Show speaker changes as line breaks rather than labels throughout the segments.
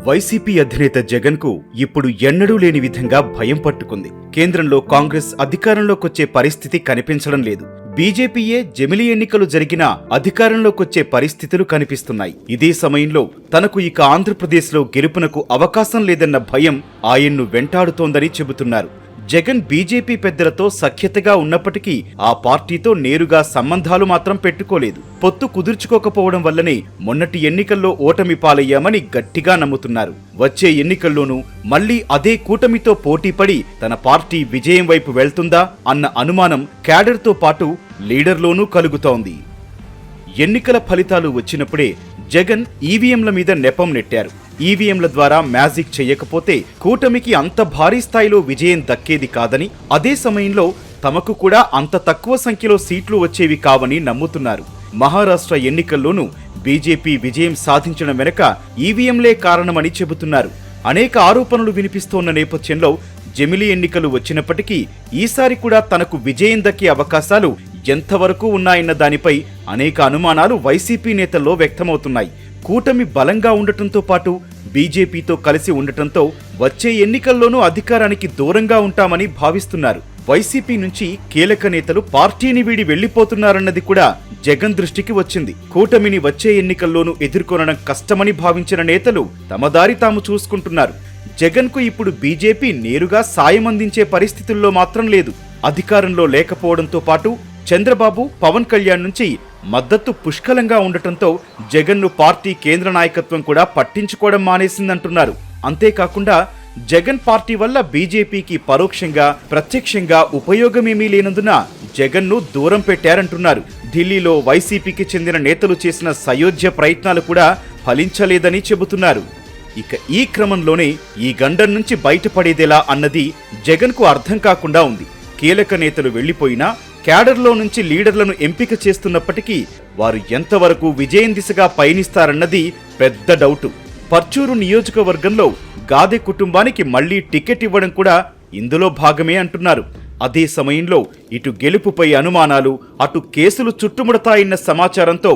YCP అధినేత జగన్కు ఇప్పుడు ఎన్నడూ లేని విధంగా భయం పట్టుకుంది. కేంద్రంలో కాంగ్రెస్ అధికారంలోకొచ్చే పరిస్థితి కనిపించడం లేదు. బీజేపీయే జమిలి ఎన్నికలు జరిగినా అధికారంలోకొచ్చే పరిస్థితులు కనిపిస్తున్నాయి. ఇదే సమయంలో తనకు ఇక ఆంధ్రప్రదేశ్లో గెలుపునకు అవకాశం లేదన్న భయం ఆయన్ను వెంటాడుతోందని చెబుతున్నారు. జగన్ బీజేపీ పెద్దలతో సఖ్యతగా ఉన్నప్పటికీ ఆ పార్టీతో నేరుగా సంబంధాలు మాత్రం పెట్టుకోలేదు. పొత్తు కుదుర్చుకోకపోవడం వల్లనే మొన్నటి ఎన్నికల్లో ఓటమి పాలయ్యామని గట్టిగా నమ్ముతున్నారు. వచ్చే ఎన్నికల్లోనూ మళ్ళీ అదే కూటమితో పోటీపడి తన పార్టీ విజయం వైపు వెళ్తుందా అన్న అనుమానం క్యాడర్తో పాటు లీడర్లోనూ కలుగుతోంది. ఎన్నికల ఫలితాలు వచ్చినప్పుడే జగన్ ఈవీఎంల మీద నెపం నెట్టారు. ఈవీఎంల ద్వారా మ్యాజిక్ చేయకపోతే కూటమికి అంత భారీ స్థాయిలో విజయం దక్కేది కాదని అదే సమయంలో తమకు కూడా అంత తక్కువ సంఖ్యలో సీట్లు వచ్చేవి కావని నమ్ముతున్నారు. మహారాష్ట్ర ఎన్నికల్లోనూ బీజేపీ విజయం సాధించడం వెనుక ఈవీఎంలే కారణమని చెబుతున్నారు. అనేక ఆరోపణలు వినిపిస్తోన్న నేపథ్యంలో జమిలీ ఎన్నికలు వచ్చినప్పటికీ ఈసారి కూడా తనకు విజయం దక్కే అవకాశాలు ఎంతవరకు ఉన్నాయన్న దానిపై అనేక అనుమానాలు వైసీపీ నేతల్లో వ్యక్తమవుతున్నాయి. కూటమి బలంగా ఉండటంతో పాటు బీజేపీతో కలిసి ఉండటంతో వచ్చే ఎన్నికల్లోనూ అధికారానికి దూరంగా ఉంటామని భావిస్తున్నారు. వైసీపీ నుంచి కీలక నేతలు పార్టీని వీడి వెళ్ళిపోతున్నారన్నది కూడా జగన్ దృష్టికి వచ్చింది. కూటమిని వచ్చే ఎన్నికల్లోనూ ఎదుర్కొనడం కష్టమని భావించిన నేతలు తమ దారి తాము చూసుకుంటున్నారు. జగన్కు ఇప్పుడు బీజేపీ నేరుగా సాయం అందించే పరిస్థితుల్లో మాత్రం లేదు. అధికారంలో లేకపోవడంతో పాటు చంద్రబాబు పవన్ కళ్యాణ్ నుంచి మద్దతు పుష్కలంగా ఉండటంతో జగన్ను పార్టీ కేంద్ర నాయకత్వం కూడా పట్టించుకోవడం మానేసిందంటున్నారు. అంతేకాకుండా జగన్ పార్టీ వల్ల బీజేపీకి పరోక్షంగా ప్రత్యక్షంగా ఉపయోగమేమీ లేనందున జగన్ను దూరం పెట్టారంటున్నారు. ఢిల్లీలో వైసీపీకి చెందిన నేతలు చేసిన సయోధ్య ప్రయత్నాలు కూడా ఫలించలేదని చెబుతున్నారు. ఇక ఈ క్రమంలోనే ఈ గండం నుంచి బయటపడేదెలా అన్నది జగన్కు అర్థం కాకుండా ఉంది. కీలక నేతలు వెళ్ళిపోయినా క్యాడర్లో నుంచి లీడర్లను ఎంపిక చేస్తున్నప్పటికీ వారు ఎంతవరకు విజయం దిశగా పయనిస్తారన్నది పెద్ద డౌటు. పర్చూరు నియోజకవర్గంలో గాదె కుటుంబానికి మళ్ళీ టికెట్ ఇవ్వడం కూడా ఇందులో భాగమే అంటున్నారు. అదే సమయంలో ఇటు గెలుపుపై అనుమానాలు అటు కేసులు చుట్టుముడతాయన్న సమాచారంతో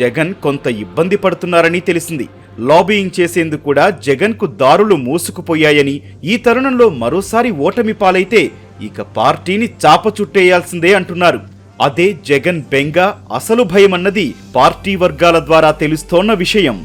జగన్ కొంత ఇబ్బంది పడుతున్నారని తెలిసింది. లాబీయింగ్ చేసేందుకు కూడా జగన్కు దారులు మూసుకుపోయాయని ఈ తరుణంలో మరోసారి ఓటమి పాలైతే ఇక పార్టీని చాప చుట్టేయాల్సిందే అంటున్నారు. అదే జగన్ బెంగ అసలు భయమన్నది పార్టీ వర్గాల ద్వారా తెలుస్తోన్న విషయం.